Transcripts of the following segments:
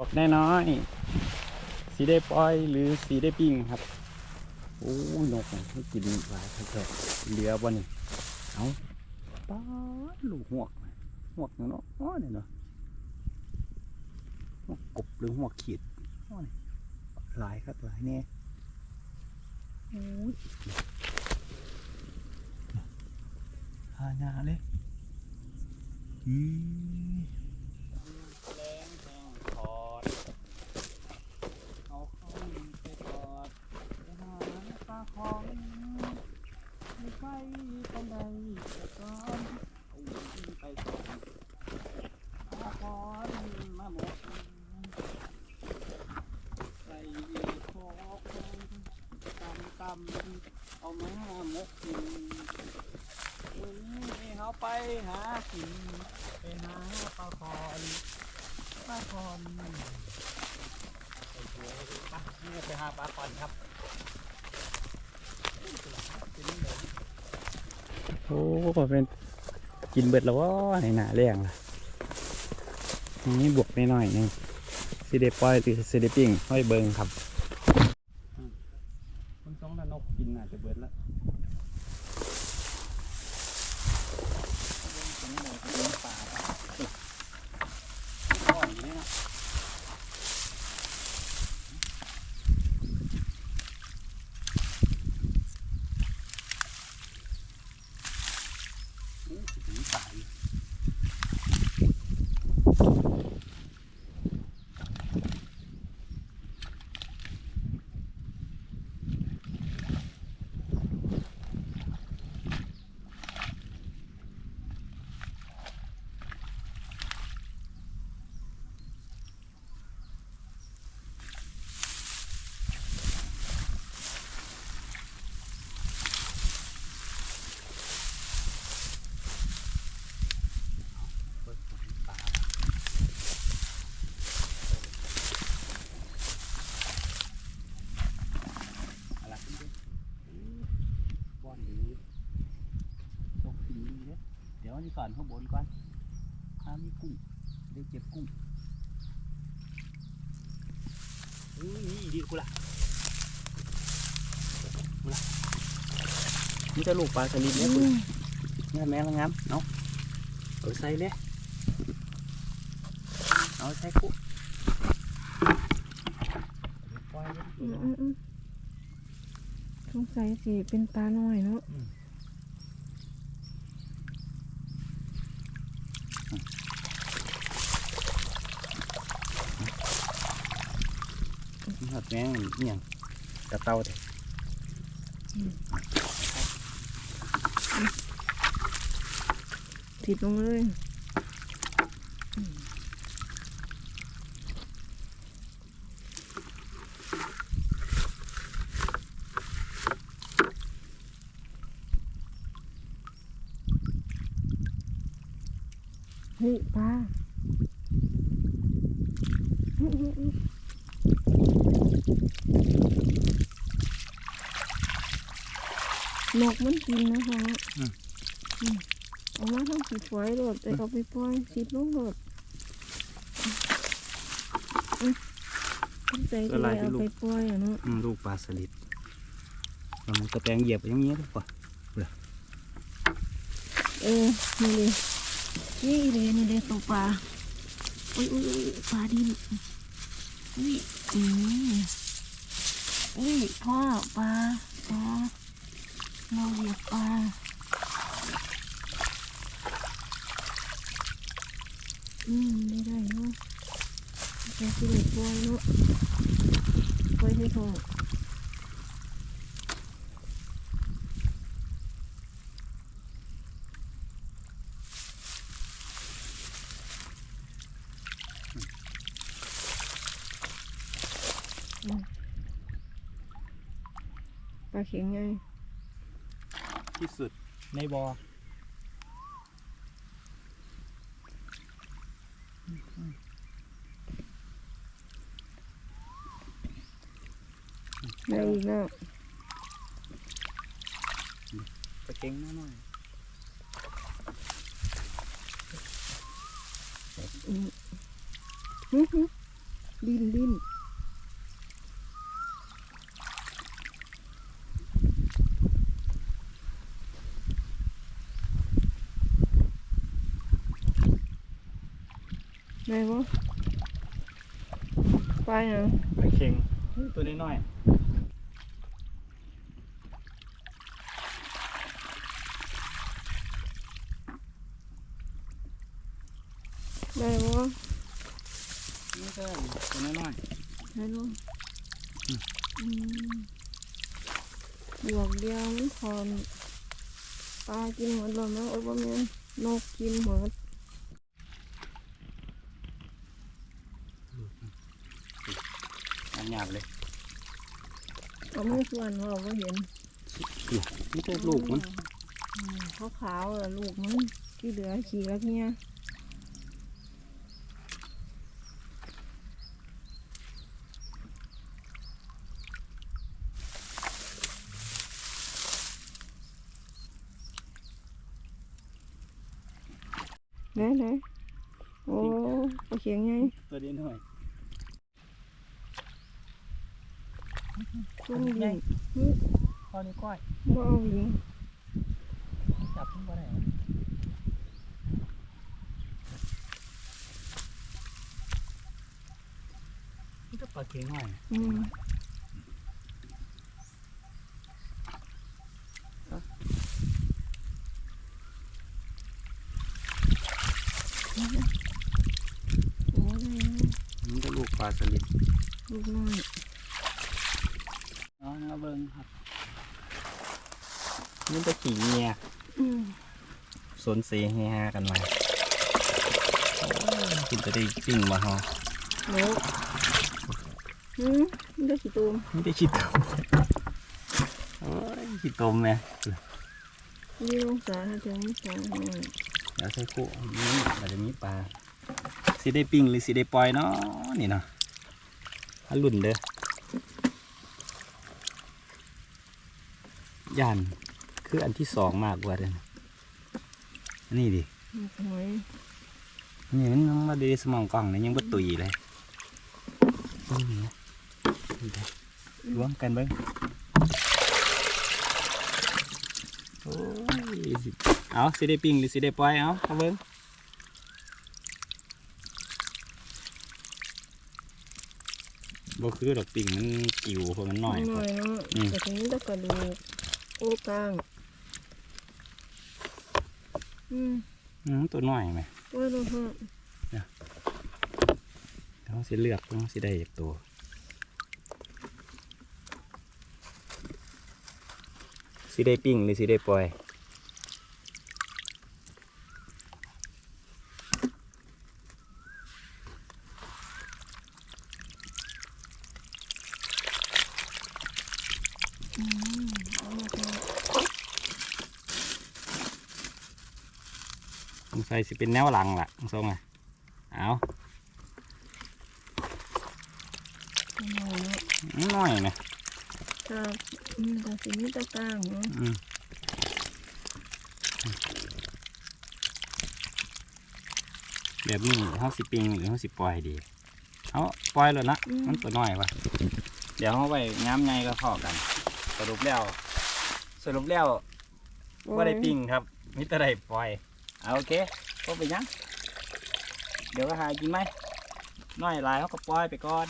บอกแน่น้อยสีได้ปล่อยหรือสีได้ปิ้งครับโอ้ยนกมันกินหลายแท้ๆเหลือบ่นี่เอาป้าลูกหวกหวกเนาะอ๋อเนี่ยเนาะหวกกบหรือหวกขีดอ๋อนี่หลายครับหลายแน่โอ้ยหาหนาเลยอืม แรงแทงถอด เอาเข้าไปกอดไปหาปลาของไม่ไป ปันใดแต่ก่อนเอาไปก่อนปลาคอนมาหมดใส่คอกตำตำเอามาหมกกินวันนี้เขาไปหากินไปหาปลาคอนปลาคอนไปหาปลาคอนครับ โอ้เป็นกินเบิดแล้วว่าในหนาแรงล่ะนี่บวกนิดหน่อยนึงสีเดปล่อยหรือสีเดปิ้งห้อยเบิงครับคนสองตานกกินอาจจะเบิดแล้ว อะไรขึ้นด้วยบ้อนดีตกถึงนี่เด้อ เดี๋ยวอันนี้ก่อนข้างบนก่อนถ้ามีกุ้งได้เก็บกุ้งอุ้ยนี่ดีกูละกูละนี่จะลูกปลาสลิดเนี่ยคุณนี่แม่ละงามเนาะเอาใส่เลยเอาใส่กุ้งปล่อยเลยอืมอืมอืมสงสัยสิเป็นปลาน้อยเนาะ นี่หอดแมงนี่ยังกระเต้าเถอะติดลงเลยเฮ้ยปลาอื้ออื้ออื้อ นกมันกินนะคะอืม เอามาทำสีฝอยโหลดไปเอาไปปล่อยสีลูกโหลดอืมตั้งใจจะได้เอาไปปล่อยอะเนาะอืมลูกปลาสลิดเราตะแปรงเหยียบไปอย่างเงี้ยดีกว่าเออนี่เลยนี่เลยนี่เลยตัวปลาอุ้ยอุ้ยอุ้ยปลาดินอุ้ยอืมอุ้ยพ่อปลาปลา เราเหยียบปลาอืมไม่ได้เนาะจะสิได้ปล่อยเนาะปล่อยให้ท้องปลาเข็งไง ที่สุดในบอ่อได้อีกแล้วตะเก่งน้อยอืมฮึฮึดิ้นดิ้น ไหนวะปลาอย่างไปเค็งตัวน้อยไหนวะๆนี่ก็ตัวน้อยไหนวะอืมหยวกเดียวมันคอนปลากินหมดแล้วมั้งโอ้ยบ่แม่นนกกินหมด ๆหยาบๆเลยเอามือส่วนว่าบ่เห็นนี่ตัวลูกมันขาวขาวๆอะลูกมันที่เหลือขี่แล้วเนี่ยไหนไหนโอ้ปลาเขียงไงตัวนี้หน่อย ต้นยิงข้อนี้ก้อยบ่เอาหญิงจับขึ้นมาไหนนี่ก็ปลาเค็งหน่อยอืมโอ้ได้แล้วมันก็ลูกปลาสลิดลูกน้อย อ๋อนะเบิ้งครับนี่จะขี่เงียอืมสนเสีเฮฮากันมากินจะได้ปิ้งมาฮะโน้อืมมันได้กี่ตัวไม่ได้ขี้ตมโอ้ยขี้ตมเนี่ยยี่องศาถ้าถึงสองหน่อยเดี๋ยวใส่คู่นี่เราจะมีปลาสิได้ปิ้งหรือสิได้ปล่อยเนาะนี่เนาะถ้าลุ่นเด้อ ย่าน คืออันที่สองมากกว่าเด้อนะอันนี่ดิลูกหอยนี่มันยังมาดีสมองกล่องนี่ยังบ่ตุยเลยนี่ไงนี่เด้อรวมกันเบิ้งโอ้ยสิเอาสิได้ปิ้งหรือสิได้ปล่อยเอาเอาเบิ้งบ่คือดอกปิ้งมันกิ่วเพราะมันหน่อยหน่อยเนาะอืมแต่ทีนี้ตะกระดูก โอ้กลางอืมอืมตัวน้อยไหมตัวลูกฮะต้องสิเลือกต้องสิได้ตัวสิได้ปิ้งหรือสิได้ปล่อย อืมเอามาท สงสัยสิเป็นแนวหลังล่ะทรงอะเอาำหน่อยเนาะน้อยนะถ้าอืมแต่สีนี้ตะกลางเนาะอืมแบบนี้เขาสิปิ้งหรือเขาสิปล่อยดีเขาปล่อยแล้วนะมันตัวน้อยวะเดี๋ยวเขาไปง้ามไงก็พอกัน สรุปแล้ว สรุปแล้วว่าได้ปิ้งครับมิตรได้ปล่อย เอาโอเคก็ไปยังเดี๋ยวก็หากินไหมน้อยหลายเขาก็ปล่อยไปก่อน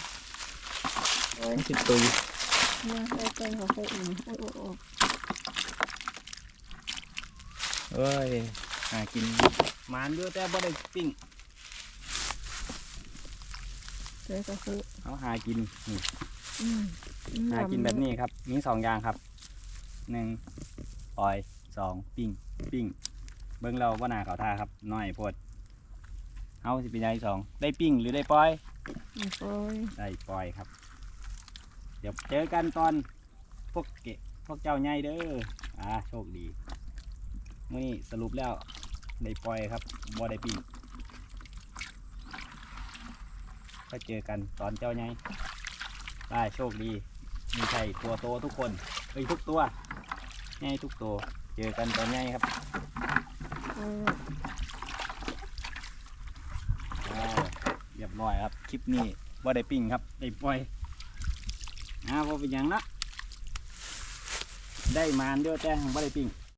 โอ้ยมันสิตุยเนี่ยใส่ใจเขาเขาอุ่นโอ้ยโอ้ยโอ้ยเอ้ยหากินหมานด้วยแต่บ่ได้ปิ้งใส่กระคุเขาหากินนี่อืมอืมหากินแบบนี้ครับ มีสองอย่างครับหนึ่งปล่อยสองปิ้งปิ้ง เบิ้งเราว่านาเขาท่าครับน้อยโพดเอาสิเป็นยังสอง ได้ปิ้งหรือได้ปล่อยอืมโอ้ยได้ปล่อยครับ เดี๋ยวเจอกันตอนพวกเกะพวกเจ้าใหญ่เด้ออ่าโชคดีมื่อนี้สรุปแล้วได้ปล่อยครับบ่ได้ปิ้งก็เจอกันตอนเจ้าใหญ่ได้โชคดีมีใช่ตัวโตทุกคนเอ้ยทุกตัวใหญ่ทุกตัว เจอกันตอนใหญ่ครับโอ้ยอ้าว เรียบร้อยครับ คลิปนี้บ่ได้ปิ้งครับ ได้ปล่อยอ่าเป็นอยังนะได้มานเดียวแต่หังบ่ได้ปิ้ง